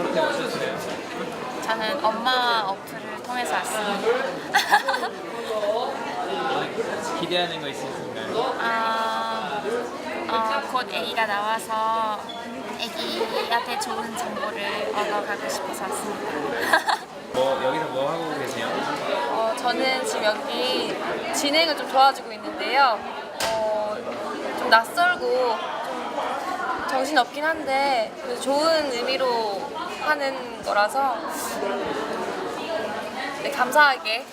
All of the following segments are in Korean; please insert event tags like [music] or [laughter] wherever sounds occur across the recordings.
어떻게 오셨어요? 저는 엄마 어플을 통해서 왔습니다. 기대하는 거 있으신가요? 아, 어, 곧 아기가 나와서 아기한테 좋은 정보를 얻어가고 싶어서 왔습니다. [laughs] 뭐 여기서 뭐 하고 계세요? 어, 저는 지금 여기 진행을 좀 도와주고 있는데요. 어, 좀 낯설고 좀 정신없긴 한데 그래도 좋은 의미로 하는 거라서 네, 감사하게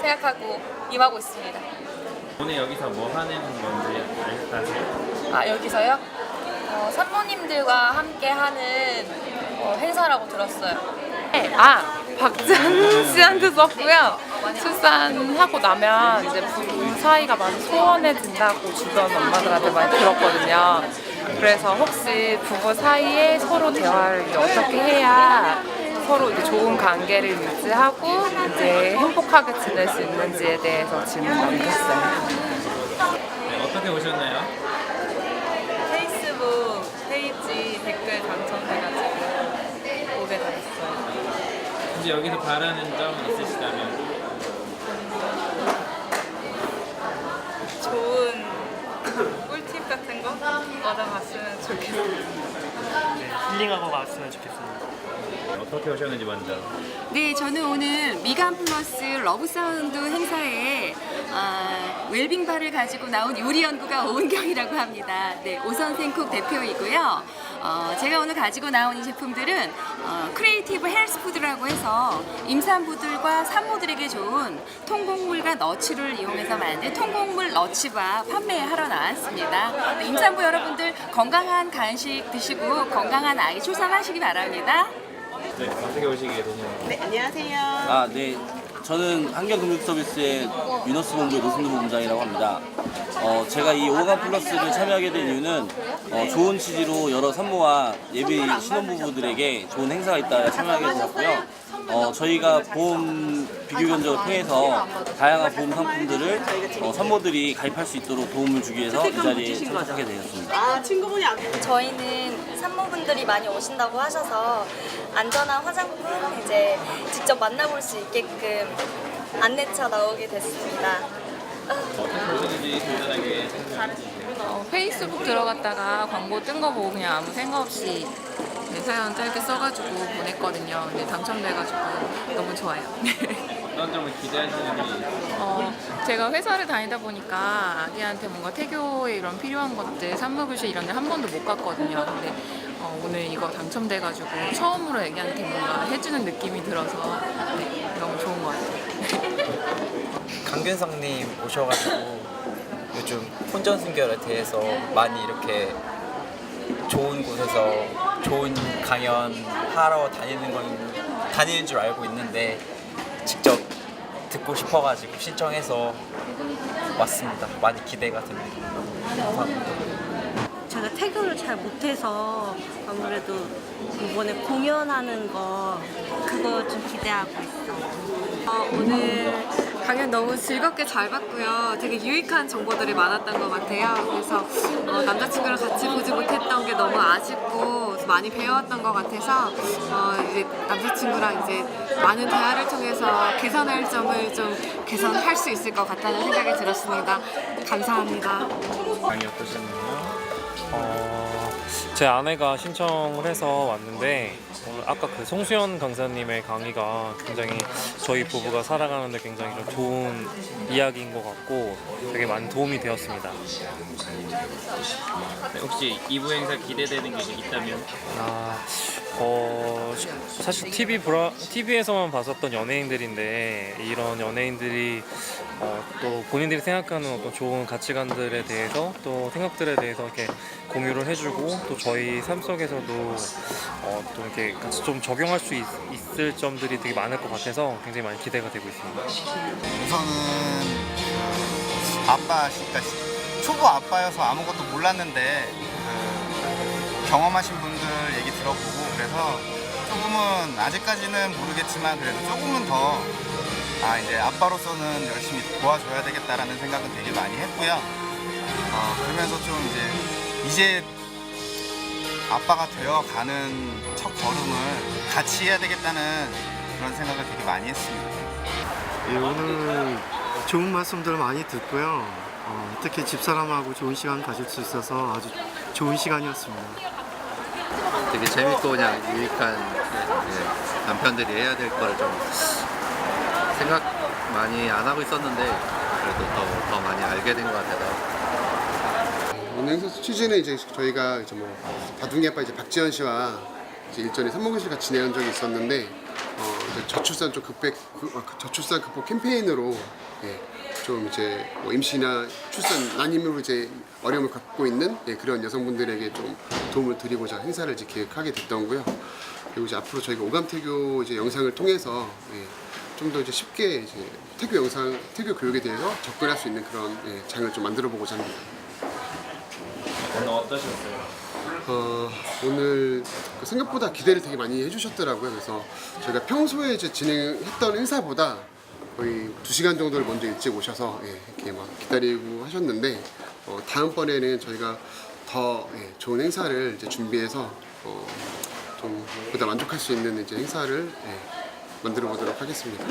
생각하고 임하고 있습니다. 오늘 여기서 뭐 하는 건지 알- 아세요? 아 여기서요? 어, 산모님들과 함께 하는 어, 행사라고 들었어요. 아 박지한 씨한테 썼고요. 출산하고 나면 이제 부부 사이가 많이 소원해진다고 주변 엄마들한테 많이 들었거든요. 그래서 혹시 부부 사이에 서로 대화를 이제 어떻게 해야 서로 이제 좋은 관계를 유지하고 이제 행복하게 지낼 수 있는지에 대해서 질문 남겼어요. 네, 어떻게 오셨나요? 페이스북 페이지 댓글 당첨돼가지고 오게 됐어요. 혹시 여기서 바라는 점 있으시다면 좋은 같은 거 얻어갔으면 좋겠어요. 힐링하고 갔으면 좋겠습니다. 어떻게 오셨는지 먼저 네, 저는 오늘 미간 플러스 러브 사운드 행사에 아, 웰빙 바를 가지고 나온 요리 연구가 오은경이라고 합니다. 네, 오선생콕 대표이고요. 어, 제가 오늘 가지고 나온 이 제품들은 어, 크리에이티브 헬스 푸드라고 해서 임산부들과 산모들에게 좋은 통곡물과 너츠를 이용해서 만든 통곡물 너츠바 판매하러 나왔습니다. 네, 임산부 여러분들 건강한 간식 드시고 건강한 아이 출산하시기 바랍니다. 네, 어떻게 오시게 되셨나요? 아, 네. 저는 환경금융서비스의 위너스 본부의 노승도 본부장이라고 합니다. 어, 제가 이 오감 플러스를 참여하게 된 이유는 어, 좋은 취지로 여러 산모와 예비 신혼부부들에게 좋은 행사가 있다 참여하게 되었고요. 어, 저희가 보험 비교 견적을 통해서 다양한 보험 상품들을 어, 산모들이 가입할 수 있도록 도움을 주기 위해서 이 자리에 참석하게 되었습니다. 저희는 산모분들이 많이 오신다고 하셔서 안전한 화장품 이제 직접 만나볼 수 있게끔 안내차 나오게 됐습니다. 어, 페이스북 들어갔다가 광고 뜬 거 보고 그냥 아무 생각 없이 네, 사연 짧게 써가지고 보냈거든요. 근데 당첨돼가지고 너무 좋아요. [laughs] 어떤 점을 기대하시는지 어, 제가 회사를 다니다 보니까 아기한테 뭔가 태교에 이런 필요한 것들, 산모교실 이런 데 한 번도 못 갔거든요. 근데 어, 오늘 이거 당첨돼가지고 처음으로 아기한테 뭔가 해주는 느낌이 들어서 네, 너무 좋은 것 같아요. [laughs] 강균성님 오셔가지고 요즘 혼전순결에 대해서 많이 이렇게 좋은 곳에서 좋은 강연 하러 다니는 건 다니는 줄 알고 있는데 직접 듣고 싶어가지고 신청해서 왔습니다. 많이 기대가 됩니다. 감사합니다. 제가 태교를 잘 못해서 아무래도 이번에 공연하는 거 그거 좀 기대하고 있어. 어, 오늘 강연 너무 즐겁게 잘 봤고요. 되게 유익한 정보들이 많았던 것 같아요. 그래서 어, 남자친구랑 같이 보지 못했던 게 너무 아쉽고 많이 배웠던 것 같아서 어, 이제 남자친구랑 이제 많은 대화를 통해서 개선할 점을 좀 개선할 수 있을 것 같다는 생각이 들었습니다. 감사합니다. 강의 어떠셨나요? 어, 제 아내가 신청을 해서 왔는데 오늘 아까 그 송수연 강사님의 강의가 굉장히 저희 부부가 살아가는데 굉장히 좀 좋은 이야기인 것 같고 되게 많이 도움이 되었습니다. 네, 혹시 2부 행사 기대되는 게 있다면 아, 어, 사실 TV 브라, TV에서만 봤었던 연예인들인데 이런 연예인들이 어, 또 본인들이 생각하는 어떤 좋은 가치관들에 대해서 또 생각들에 대해서 이렇게 공유를 해주고 또 저희 삶 속에서도 어, 또 이렇게 같이 좀 적용할 수 있, 을 점들이 되게 많을 것 같아서 굉장히 많이 기대가 되고 있습니다. 우선은 그 아빠시니까 초보 아빠여서 아무것도 몰랐는데 그 경험하신 분들 얘기 들어보고 그래서 조금은 아직까지는 모르겠지만 그래도 조금은 더 아 이제 아빠로서는 열심히 도와줘야 되겠다라는 생각은 되게 많이 했고요. 어, 그러면서 좀 이제 이제 아빠가 되어가는 첫 걸음을 같이 해야 되겠다는 그런 생각을 되게 많이 했습니다. 예, 오늘 좋은 말씀들 많이 듣고요. 어, 특히 집사람하고 좋은 시간 가질 수 있어서 아주 좋은 시간이었습니다. 되게 재밌고 그냥 유익한 예, 남편들이 해야 될 거를 좀 생각 많이 안 하고 있었는데 그래도 더, 더 많이 알게 된 것 같아서 오늘 취지는 이제 저희가 이제 뭐 다둥이 아빠 이제 박지현 씨와 이제 일전에 산모교실 같이 진행한 적이 있었는데 어 이제 저출산 좀 극백 그- 어, 그 저출산 극복 캠페인으로 예, 좀 이제 뭐 임시나 출산 난임으로 이제 어려움을 갖고 있는 예, 그런 여성분들에게 좀 도움을 드리고자 행사를 이제 기획하게 됐던 거고요. 그리고 이제 앞으로 저희가 오감태교 이제 영상을 통해서 예, 좀 더 이제 쉽게 이제 태교 영상, 태교 교육에 대해서 접근할 수 있는 그런 예, 장을 좀 만들어 보고자 합니다. 오늘 어떠셨어요? 어, 오늘 그 생각보다 기대를 되게 많이 해주셨더라고요. 그래서 저희가 평소에 이제 진행했던 행사보다 거의 두 시간 정도를 먼저 일찍 오셔서 예, 이렇게 막 기다리고 하셨는데 어, 다음번에는 저희가 더 예, 좋은 행사를 이제 준비해서 어, 좀 보다 만족할 수 있는 이제 행사를 예, 만들어 보도록 하겠습니다.